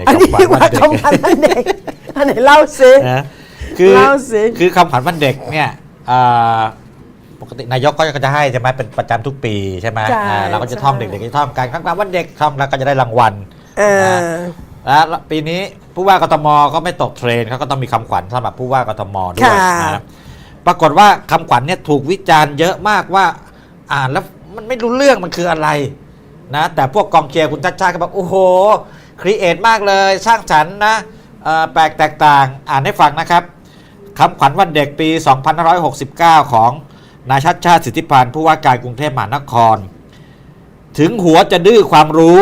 ในอันนี้คำขวัญว่าวันเด็กคำขวัญวันเด็กอันไหนเล่าซิ นะคือเล่าสิ คือคำขวัญวันเด็กเนี่ยอ่าปกตินายกก็จะให้ใช่ไหมเป็นประจำทุกปีใช่ไหมใช่อ่าเราก็จะท่องใช่ เด็กๆจะท่องการคำขวัญวันเด็กท่องแล้วก็จะได้รางวัล เออ แล้วปีนี้ผู้ว่ากทมก็ไม่ตกเทรนด์เขาก็ต้องมีคำขวัญสำหรับผู้ว่ากทมด้วยค่ะนะปรากฏว่าคำขวัญเนี่ยถูกวิจารณ์เยอะมากว่าอ่านแล้วมันไม่รู้เรื่องมันคืออะไรนะแต่พวกกองเชียร์คุณชัดชาติก็บอกโอ้โห ครีเอทมากเลยสร้างสรรค์นะเอ่อแปลกแตกต่างอ่านให้ฟังนะครับคำขวัญวันเด็กปี 2569 ของนายชัดชาติสิทธิพันธ์ผู้ว่าการกรุงเทพมหานคร ถึงหัวจะดื้อความรู้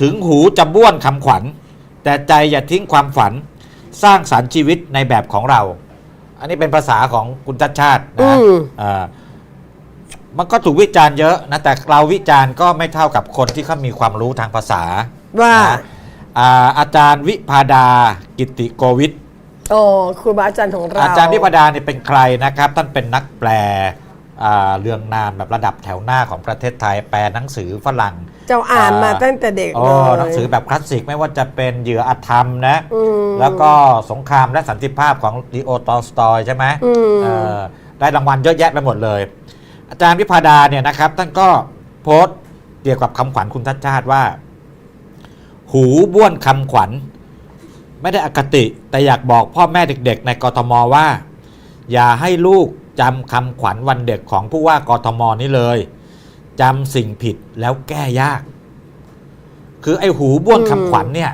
ถึงหูจะบ้วนคำขวัญ แต่ใจอย่าทิ้งความฝันสร้างสรรค์ชีวิตในแบบของเรา อันนี้เป็นภาษาของคุณชัดชาติอืนะมเอ่อมันก็ถูกวิจารณ์เยอะนะแต่เราวิจารณ์ก็ไม่เท่ากับคนที่เขามีความรู้ทางภาษา ว่านะอ่าอาจารย์วิพาดากิติโกวิทโอ้ครูบาอาจารย์ของเราอาจารย์วิพาดาเนี่ยเป็นใครนะครับ ท่านเป็นนักแปลอ่าเรื่องนามแบบระดับแถวหน้าของประเทศไทยแปลหนังสือฝรั่ง เจ้าอ่านมาตั้งแต่เด็กโอ้เลยหนังสือแบบคลาสสิกไม่ว่าจะเป็นเหยื่ออธรรมนะอืมแล้วก็สงครามและสันติภาพของลีโอตอลสตอยใช่ไหมอืมเออได้รางวัลเยอะแยะไปหมดเลย อาจารย์วิพาดาเนี่ยนะครับท่านก็โพสต์เกี่ยวกับคำขวัญคุณทัชชาติว่า หูบ้วนคำขวัญ ไม่ได้อคติแต่อยากบอกพ่อแม่เด็ก ๆ ในกทมว่า อย่าให้ลูกจำคำขวัญวันเด็กของผู้ว่ากทมนี้เลยจำสิ่งผิดแล้วแก้ยาก คือไอ้หูบ้วนคำขวัญเนี่ย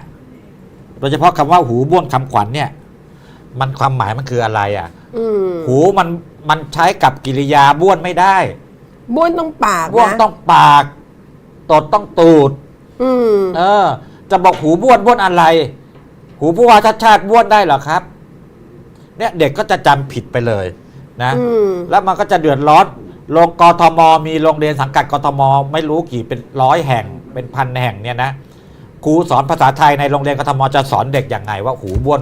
โดยเฉพาะคำว่าหูบ้วนคำขวัญเนี่ย มันความหมายมันคืออะไรอะอืมหูมันมันใช้กับกิริยาบ้วนไม่ได้ บ้วนต้องปากบ้วนนะต้องปาก ตดต้องตูดอืมเออ จะบอกหูบ้วนบ้วนอะไร หูผู้ว่าชาติชาติบ้วนได้เหรอครับ เนี่ยเด็กก็จะจำผิดไปเลยนะ อืม แล้วมันก็จะเดือดร้อนโรงกทม มีโรงเรียนสังกัดกทม ไม่รู้กี่เป็นร้อยแห่งเป็นพันแห่งเนี่ยนะครูสอนภาษาไทยในโรงเรียนกทม จะสอนเด็กอย่างไงว่าหูบ้วน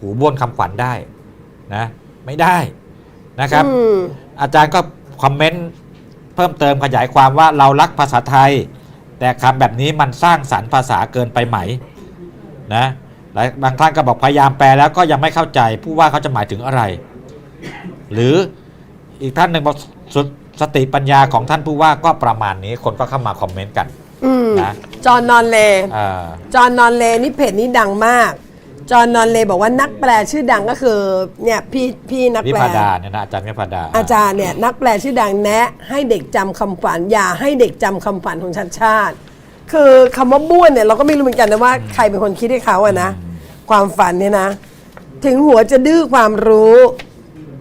หูบ้วนคำขวัญได้นะ ไม่ได้นะครับ อืมอาจารย์ก็คอมเมนต์เพิ่มเติมขยายความว่าเรารักภาษาไทย แต่คำแบบนี้มันสร้างสรรค์ภาษาเกินไปไหมนะหลายบางท่านก็บอกพยายามแปลแล้วก็ยังไม่เข้าใจผู้ว่าเขาจะหมายถึงอะไร หรืออีกท่านหนึ่งบอกสสติปัญญาของท่านผู้ว่าก็ประมาณนี้คนก็เข้ามาคอมเมนต์กันอืมนะจอห์นนอนเลอ่าจอห์นนอนเลนี่เพจนี้ดังมาก จอห์นนอนเลบอกว่านักแปลชื่อดังก็คือเนี่ยพี่พี่นักวิแปล พาดาเนี่ยนะอาจารย์วิพาดาอาจารย์เนี่ยนักแปลชื่อดังแนะ ให้เด็กจำคำขวัญอย่าให้เด็กจำคำขวัญของชาติชาติ คือคำว่าบ้วนเนี่ยเราก็ไม่รู้เหมือนกันนะว่าใครเป็นคนคิดให้เขาอะนะ ความฝันเนี่ยนะ ถึงหัวจะดื้อความรู้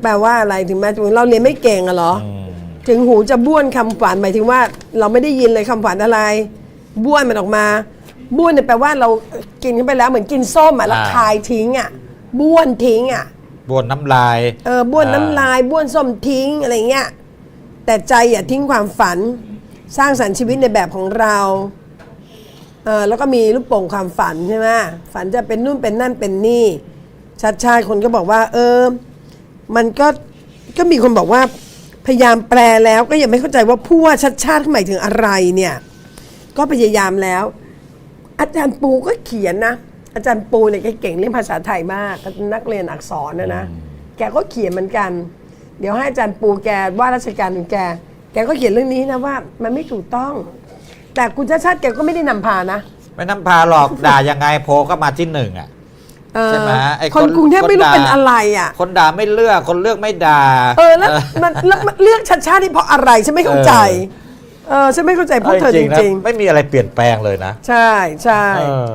แปลว่าอะไรถึงแม้เราเรียนไม่เก่งอะเหรอ อืมถึงหูจะบ้วนคำขวัญหมายถึงว่าเราไม่ได้ยินเลยคำขวัญอะไร บ้วนมันออกมา บ้วนเนี่ยแปลว่าเรากินเข้าไปแล้วเหมือนกินส้มอะแล้วอ่า คายทิ้งอะบ้วนทิ้งอะบ้วนน้ำลาย เออบ้วนน้ำลายบ้วนส้มทิ้งอะไรเงี้ยแต่ใจอย่าทิ้งความฝัน สร้างสรรค์ชีวิตในแบบของเราเออแล้วก็มีลูกโป่งความฝันใช่ไหมฝันจะเป็นนู่นเป็นนั่นเป็นนี่ชัดชาติคนก็บอกว่า เออ มันก็ก็มีคนบอกว่าพยายามแปลแล้วก็ยังไม่เข้าใจว่าผู้ว่าชัดชาติหมายถึงอะไรเนี่ย ก็พยายามแล้ว อาจารย์ปูก็เขียนนะ อาจารย์ปูเนี่ยแกเก่งเรื่องภาษาไทยมากเป็นนักเรียนอักษรนะนะแกก็เขียนเหมือนกัน เดี๋ยวให้อาจารย์ปูแกว่าราชการของแกแกก็เขียนเรื่องนี้นะว่า มันไม่ถูกต้อง แต่คุณชาติชาติแกก็ไม่ได้นำพานะไม่น้ำพาหรอกด่ายังไงโพลก็มาที่หนึ่งอะเออใช่ไหมไอ้คนคนกรุงเทพไม่รู้คนด่าเป็นอะไรอะ คนด่าไม่เลือกคนเลือกไม่ด่าเออแล้วมันแล้วมันเลือกชาติชาตินี่เพราะอะไรฉันไม่เข้าใจ เออฉันไม่เข้าใจพวกเธอจนะริง ไม่มีอะไรเปลี่ยนแปลงเลยนะ ๆ ใช่ใช่ เออ